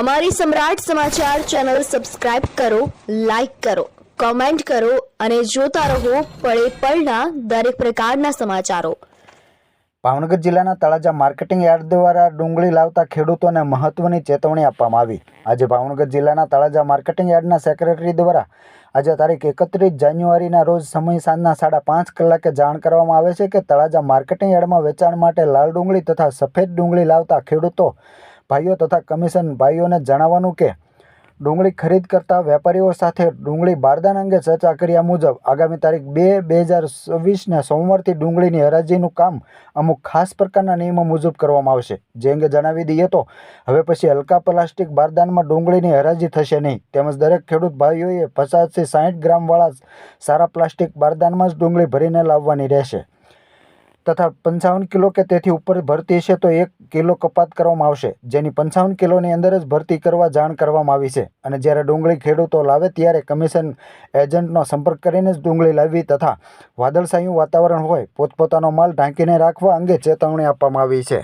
અમારી Samrat Samachar channel subscribe કરો, like કરો, કોમેન્ટ કરો અને જોતા રહો પળે પળના દરેક પ્રકારના સમાચારો. ભાવનગર જિલ્લાના તળાજા માર્કેટિંગ યાર્ડ દ્વારા ડુંગળી લાવતા ખેડૂતોને મહત્વની ચેતવણી આપવામાં આવી. આજે ભાવનગર જિલ્લાના તળાજા માર્કેટિંગ યાર્ડના સેક્રેટરી દ્વારા આજે તારીખ એકત્રીસ જાન્યુઆરીના રોજ સમય સાંજના સાડા પાંચ કલાકે જાણ કરવામાં આવે છે કે તળાજા માર્કેટિંગ યાર્ડમાં વેચાણ માટે લાલ ડુંગળી તથા સફેદ ડુંગળી લાવતા ખેડૂતો ભાઈઓ તથા કમિશન ભાઈઓને જણાવવાનું કે, ડુંગળી ખરીદ કરતા વેપારીઓ સાથે ડુંગળી બારદાન અંગે ચર્ચા કર્યા મુજબ, આગામી તારીખ બે બે હજાર છવ્વીસને સોમવારથી ડુંગળીની હરાજીનું કામ અમુક ખાસ પ્રકારના નિયમો મુજબ કરવામાં આવશે. જે અંગે જણાવી દઈએ તો, હવે પછી હલકા પ્લાસ્ટિક બારદાનમાં ડુંગળીની હરાજી થશે નહીં. તેમજ દરેક ખેડૂત ભાઈઓએ પચાસથી સાઠ ગ્રામવાળા સારા પ્લાસ્ટિક બારદાનમાં જ ડુંગળી ભરીને લાવવાની રહેશે. તથા પંચાવન કિલો કે તેથી ઉપર ભરતી છે તો એક કિલો કપાત કરવામાં આવશે. જેની પંચાવન કિલોની અંદર જ ભરતી કરવા જાણ કરવામાં આવી છે. અને જ્યારે ડુંગળી ખેડૂતો લાવે ત્યારે કમિશન એજન્ટનો સંપર્ક કરીને જ ડુંગળી લાવવી તથા વાદળછાયું વાતાવરણ હોય, પોતપોતાનો માલ ઢાંકીને રાખવા અંગે ચેતવણી આપવામાં આવી છે.